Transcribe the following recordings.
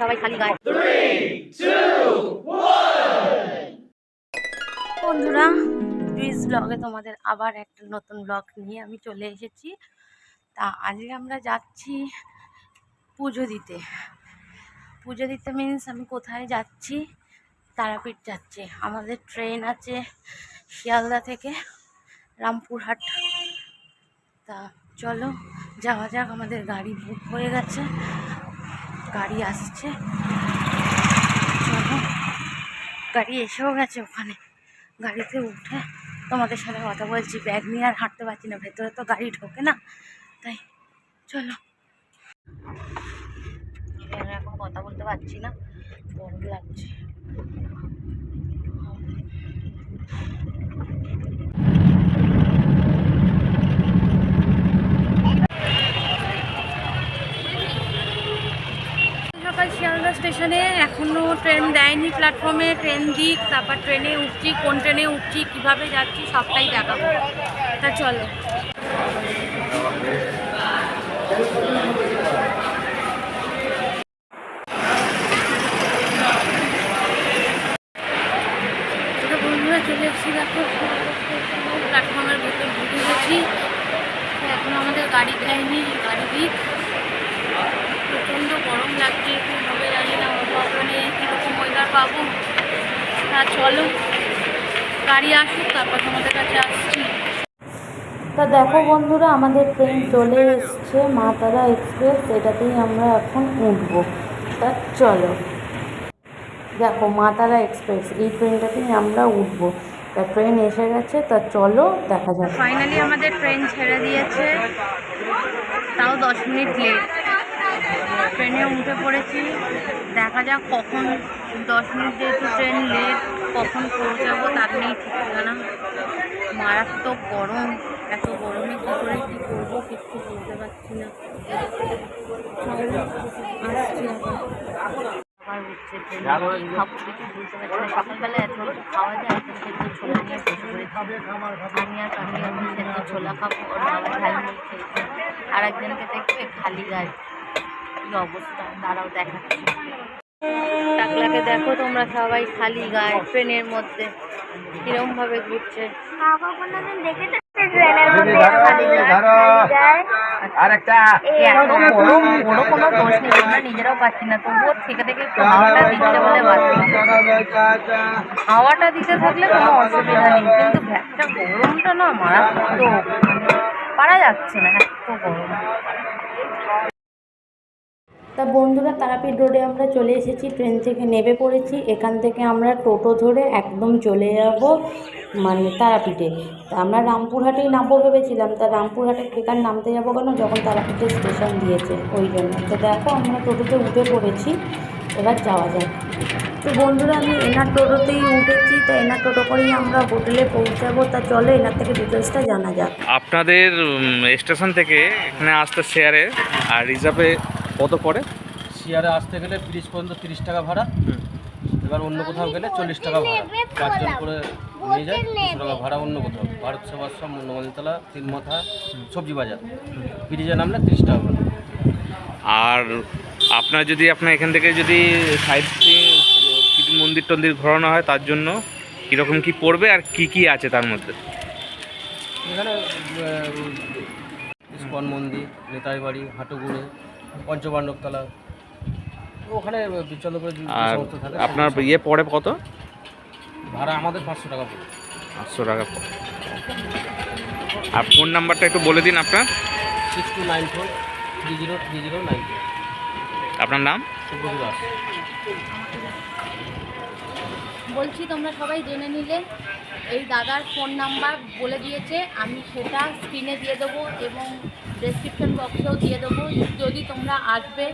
সবাই খালি গায়ে। বন্ধুরা প্লিজ ব্লগে তোমাদের আবার একটা নতুন ব্লগ নিয়ে আমি চলে এসেছি। তা আজকে আমরা যাচ্ছি পুজো দিতে। পুজো দিতে মিন্স আমি কোথায় যাচ্ছি? তারাপীঠ যাচ্ছি। আমাদের ট্রেন আছে শিয়ালদা থেকে রামপুরহাট। তা চলো, যাওয়া যাক, আমাদের গাড়ি বুক হয়ে গেছে। গাড়ি আসছে। চলো, গাড়ি এসেও গেছে ওখানে। গাড়িতে উঠে তোমাদের সাথে কথা বলছি, ব্যাগ নিয়ে আর হাঁটতে পারছি না, ভেতরে তো গাড়ি ঢোকে না, তাই চলো। এখন কথা বলতে পারছি না, গরম লাগছে। স্টেশনে এখনও ট্রেন দেয়নি প্ল্যাটফর্মে ট্রেন দিক, তারপর ট্রেনে উঠছি, কোন ট্রেনে উঠছি, কীভাবে যাচ্ছি সবটাই দেখাবো। তা চলো তো বন্ধুরা চলে এসেছি দেখো প্ল্যাটফর্মের ভেতর ঢুকে গেছি তো এখনও আমাদের গাড়ি দেয়নি গাড়ি দিক প্রচণ্ড গরম লাগছে কি হবে জানি না ওখানে কীরকম ওয়েদার পাবো তা চলো গাড়ি আসুক তারপর তোমাদের কাছে আসছি। তা দেখো বন্ধুরা আমাদের ট্রেন চলে এসছে মা তারা এক্সপ্রেস এটাতেই আমরা এখন উঠবো। তা চলো। দেখো মা তারা এক্সপ্রেস এই ট্রেনটাতেই আমরা উঠবো। তা ট্রেন এসে গেছে তা চলো দেখা যাক। ফাইনালি আমাদের ট্রেন ছেড়ে দিয়েছে। তাও দশ মিনিট লেট ট্রেনে উঠে পড়েছি। দেখা যাক কখন দশ মিনিট যেহেতু ট্রেন লেট কখন পৌঁছাবো তার নেই ঠিক ঠিকানা। মারাত্মক গরম এত গরমে কী করে কী করব কিচ্ছু বলতে পারছি না। আসছি আবার উঠছে ট্রেনে কী কিছু বুঝতে পারছি না। সকালবেলা এত খাওয়া যায় এখন সেদ্ধ ছোলা নিয়ে বসে পড়েছি। আমি আর কাকি আমি সেদ্ধ ছোলা খাব ওর বাবা ঝালমুড়ি খেয়েছে। আর একজনকে দেখবে খালি গায়ে। কি অবস্থা? দাঁড়াও দেখাচ্ছি। টাকলাকে দেখো তোমরা সবাই খালি গায়ে, ট্রেনের মধ্যে। কিরম ভাবে ঘুরছে। নিজেরাও পাচ্ছি না তবুও থেকে থেকে হাওয়াটা দিতে বলে হাওয়াটা দিতে থাকলে কোনো অসুবিধা নেই, কিন্তু ভ্যাকটা গরমটা না মারাত্মক। পারা যাচ্ছে না, এত গরম। তা বন্ধুরা, তারাপীঠ রোডে আমরা চলে এসেছি, ট্রেন থেকে নেমে পড়েছি। এখান থেকে আমরা টোটো ধরে একদম চলে যাব মানে তারাপীঠে। তা আমরা রামপুরহাটেই নামবো ভেবেছিলাম। তা রামপুরহাটে বেকার নামতে যাব কেন? যখন তারাপীঠে স্টেশন দিয়েছে, ওই জন্য। তো দেখো, আমরা টোটোতে উঠে পড়েছি। এবার যাওয়া যায় তো বন্ধুরা, আমি এনার টোটোতেই উঠেছি। তা এনার টোটো করেই আমরা হোটেলে পৌঁছাবো। তা চলো, এনার থেকে ডিটেলসটা জানা যাক। আপনাদের স্টেশন থেকে এখানে আসতে শেয়ারে আর রিজার্ভে কত পড়ে শিয়ারে আসতে গেলে তিরিশ পর্যন্ত তিরিশ টাকা ভাড়া। এবার অন্য কোথাও গেলে চল্লিশ টাকা ভাড়া। পাঁচজন করে নিয়ে যায় দুশো টাকা ভাড়া অন্য কোথাও। ভারত সেবাশ্রম নগরতলা তিনমাথা সবজি বাজার। ব্রিজে নামলে তিরিশ টাকা ভাড়া আর আপনার যদি আপনার এখান থেকে যদি সাইড কিছু মন্দির টন্দির ঘোরানো হয় তার জন্য কীরকম কি পড়বে আর কি কি আছে তার মধ্যে? এখানে ইস্কন মন্দির নেতাই বাড়ি হাটুগুড়ে পঞ্চপাণ্ডবতলা ওখানে আর আপনার ইয়ে পড়ে কত? ভাড়া আমাদের পাঁচশো টাকা পড়ে। পাঁচশো টাকা পড়ে। আর ফোন নাম্বারটা একটু বলে দিন আপনার। Six two nine four three zero three zero nine four. আপনার নাম? বলছি তোমরা সবাই জেনে নিলে এই দাদার ফোন নাম্বার বলে দিয়েছে আমি সেটা স্ক্রিনে দিয়ে দেবো এবং ডেসক্রিপশন বক্সেও দিয়ে দেবো। যদি তোমরা আসবে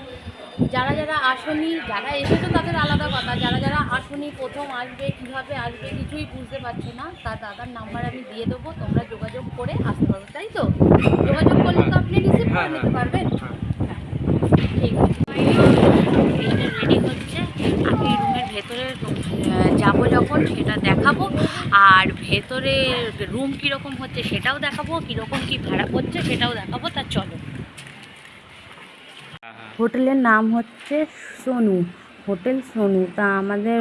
যারা যারা আসনি যারা এসেছ তাদের আলাদা কথা যারা যারা আসনি প্রথম আসবে কীভাবে আসবে কিছুই বুঝতে পারছ না তার দাদার নাম্বার আমি দিয়ে দেবো তোমরা যোগাযোগ করে আসতে পারো তাই তো? যোগাযোগ করলে তো আপনি রিসিভ করে নিতে পারবেন। ঠিক আছে রেডি হচ্ছে আমি রুমের ভেতরে যাব যখন সেটা দেখাবো। আর ভেতরে রুম কীরকম হচ্ছে সেটাও দেখাবো, কীরকম কী ভাড়া পড়ছে সেটাও দেখাবো, তা চলো। হোটেলের নাম হচ্ছে সোনু, হোটেল সোনু। তা আমাদের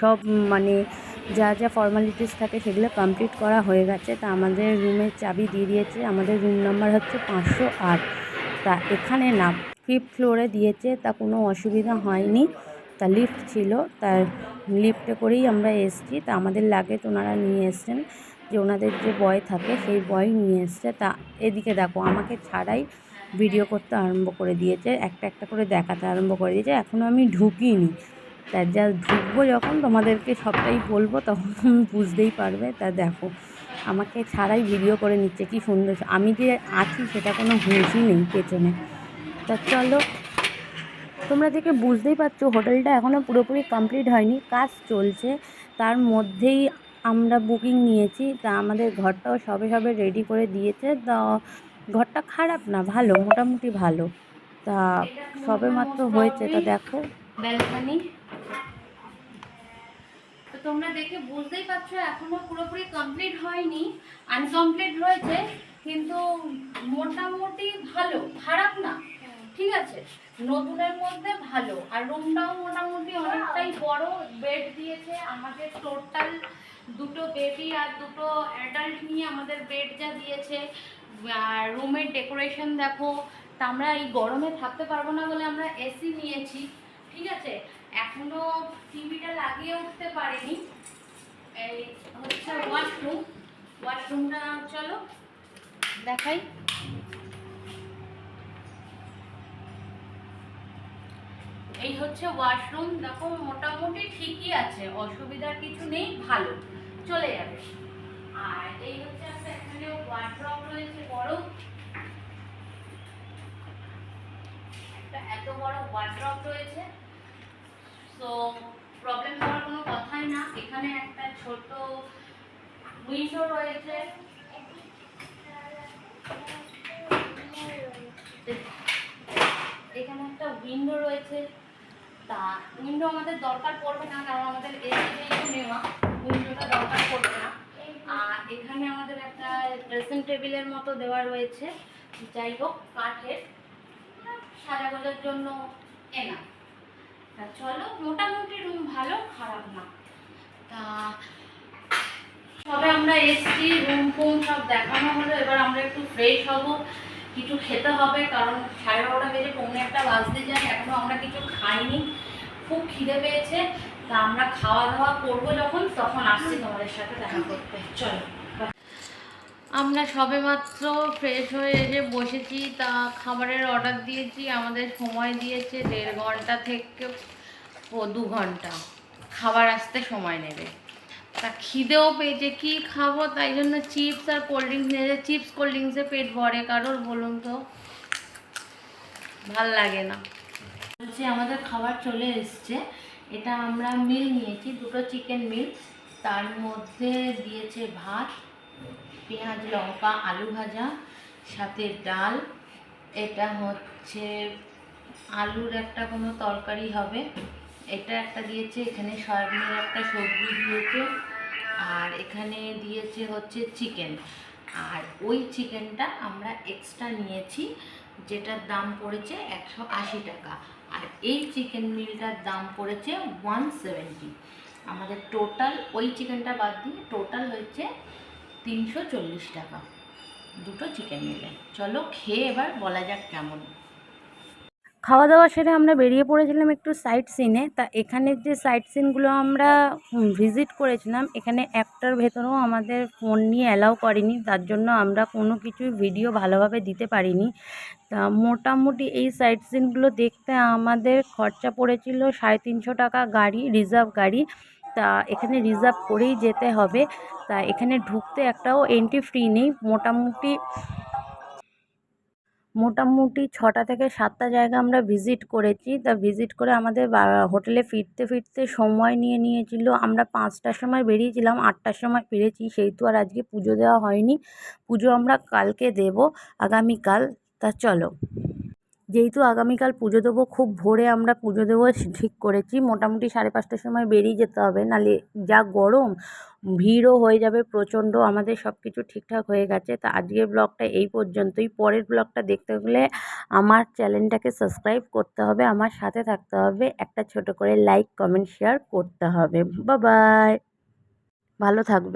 সব মানে যা যা ফর্মালিটিস থাকে সেগুলো কমপ্লিট করা হয়ে গেছে। তা আমাদের রুমের চাবি দিয়ে দিয়েছে, আমাদের রুম নাম্বার হচ্ছে পাঁচশো আট। তা এখানে না ফিফথ ফ্লোরে দিয়েছে, তা কোনো অসুবিধা হয়নি। তা লিফট ছিল, তার লিফটে করেই আমরা এসেছি। তা আমাদের লাগেজ ওনারা নিয়ে এসছেন যে ওনাদের যে বয় থাকে সেই বয় নিয়ে এসছে। তা এদিকে দেখো, আমাকে ছাড়াই ভিডিও করতে আরম্ভ করে দিয়েছে, একটা একটা করে দেখাতে আরম্ভ করে দিয়েছে। এখনও আমি ঢুকিনি। তা যা ঢুকবো যখন তোমাদেরকে সবটাই বলব তখন বুঝতেই পারবে। তা দেখো, আমাকে ছাড়াই ভিডিও করে নিচ্ছে, কি সুন্দর। আমি যে আছি সেটা কোনো হুঁশই নেই পেছনে। তা চলো তোমরা দেখে বুঝতেই পারছ, হোটেলটা এখনও পুরোপুরি কমপ্লিট হয়নি। কাজ চলছে, তার মধ্যেই আমরা বুকিং নিয়েছি, তা আমাদের ঘরটাও সবে সবে রেডি করে দিয়েছে। তা ঘরটা খারাপ না, ভালো, মোটামুটি ভালো। তা সবে মাত্র হয়েছে, তা দেখো। ব্যালকনি তোমরা দেখে বুঝতেই পারছ, এখনও পুরোপুরি কমপ্লিট হয়নি আনকমপ্লিট রয়েছে কিন্তু মোটামুটি ভালো, খারাপ না। ঠিক আছে? নতুনের মধ্যে ভালো। আর রুমটাও মোটামুটি অনেকটাই বড়। বেড দিয়েছে আমাদের টোটাল দুটো বেবি আর দুটো অ্যাডাল্ট নিয়ে আমাদের বেড যা দিয়েছে। আর রুমের ডেকোরেশন দেখো, তা আমরা এই গরমে থাকতে পারব না বলে আমরা এসি নিয়েছি। ঠিক আছে? এখনও টিভিটা লাগিয়ে উঠতে পারিনি। এই হচ্ছে ওয়াশরুম ওয়াশরুমটা চলো, দেখাই এই হচ্ছে ওয়াশরুম দেখো মোটামুটি ঠিকই আছে, অসুবিধার কিছু নেই, ভালো। চলে যাবে। আর এই হচ্ছে একটা এখানে ওয়ার্ড্রপ রয়েছে বড় একটা এত বড় ওয়ার্ড্রপ রয়েছে। তো প্রবলেম হওয়ার কোনো কথাই না। এখানে একটা ছোট উইন্ডো রয়েছে। এখানে একটা উইন্ডো রয়েছে। তা উইন্ডো আমাদের দরকার পড়বে না, কারণ আমাদের এসি নেওয়া উইন্ডোটা দরকার পড়বে না। আর এখানে আমাদের একটা ড্রেসিং টেবিলের মতো দেওয়া রয়েছে। যাই হোক, কাঠের সাজাগোজার জন্য এনা। তা চলো, মোটামুটি রুম ভালো, খারাপ না। তা, সবে আমরা এসছি রুম ফুম সব দেখানো হলো, এবার আমরা একটু ফ্রেশ হব। কিছু খেতে হবে, কারণ সাড়ে বারোটা বেজে পৌনে একটা বাজতে যায়, এখনও আমরা কিছু খাইনি। খুব খিদে পেয়েছে, তা আমরা খাওয়া দাওয়া করব যখন, তখন আসছি তোমাদের সাথে দেখা করতে। চলো আমরা সবে মাত্র ফ্রেশ হয়ে এসে বসেছি, তা খাবারের অর্ডার দিয়েছি, আমাদের সময় দিয়েছে দেড় ঘণ্টা থেকে ও দু ঘণ্টা। খাবার আসতে সময় নেবে। তা খিদেও পেয়েছে, কি খাব? তাই জন্য চিপস আর কোল্ড ড্রিঙ্কস নিয়েছে চিপস কোল্ড ড্রিঙ্কসে পেট ভরে। কারোর বলুন তো? ভালো লাগে না। বলছি, আমাদের খাবার চলে এসছে। এটা আমরা মিল নিয়েছি, দুটো চিকেন মিল তার মধ্যে দিয়েছে ভাত, পেঁয়াজ, লঙ্কা, আলু ভাজা, সাথে ডাল। এটা হচ্ছে আলুর একটা কোনো তরকারি হবে। এটা একটা দিয়েছে, এখানে সয়াবিনের একটা সবজি দিয়েছে, আর এখানে দিয়েছে হচ্ছে চিকেন আর ওই চিকেনটা আমরা এক্সট্রা নিয়েছি, যেটার দাম পড়েছে একশো আশি টাকা। আর এই চিকেন মিলটার দাম পড়েছে ওয়ান আমাদের টোটাল ওই চিকেনটা বাদ দিয়ে টোটাল হয়েছে তিনশো টাকা। দুটো চিকেন মিলে চলো খেয়ে এবার বলা যাক কেমন। খাওয়া দাওয়া সেরে আমরা বেরিয়ে পড়েছিলাম একটু সাইট সিনে তা এখানের যে সাইট সিনগুলো আমরা ভিজিট করেছিলাম, এখানে একটার ভেতরেও আমাদের ফোন নিয়ে অ্যালাউ করেনি। তার জন্য আমরা কোনো কিছুই ভিডিও ভালোভাবে দিতে পারিনি। তা মোটামুটি এই সাইট সিনগুলো দেখতে আমাদের খরচা পড়েছিল সাড়ে তিনশো টাকা গাড়ি রিজার্ভ গাড়ি। তা এখানে রিজার্ভ করেই যেতে হবে। তা এখানে ঢুকতে একটাও এন্ট্রি ফ্রি নেই। মোটামুটি মোটামুটি ছটা থেকে সাতটা জায়গা আমরা ভিজিট করেছি। তা ভিজিট করে আমাদের হোটেলে ফিরতে ফিরতে সময় নিয়ে নিয়েছিল। আমরা পাঁচটার সময় বেরিয়েছিলাম, আটটার সময় ফিরেছি। সেহেতু আর আজকে পুজো দেওয়া হয়নি। পুজো আমরা কালকে দেব, আগামীকাল। তা চলো। যেহেতু আগামীকাল পুজো দেবো, খুব ভোরে আমরা পুজো দেবো ঠিক করেছি। মোটামুটি সাড়ে পাঁচটার সময় বেরিয়ে যেতে হবে। নাহলে যা গরম, ভিড়ও হয়ে যাবে প্রচণ্ড, আমাদের সব কিছু ঠিকঠাক হয়ে গেছে। তা আজকের ব্লগটা এই পর্যন্তই। পরের ব্লগটা দেখতে হলে আমার চ্যানেলটাকে সাবস্ক্রাইব করতে হবে, আমার সাথে থাকতে হবে। একটা ছোট করে লাইক, কমেন্ট, শেয়ার করতে হবে। বা বাই। ভালো থাকবে।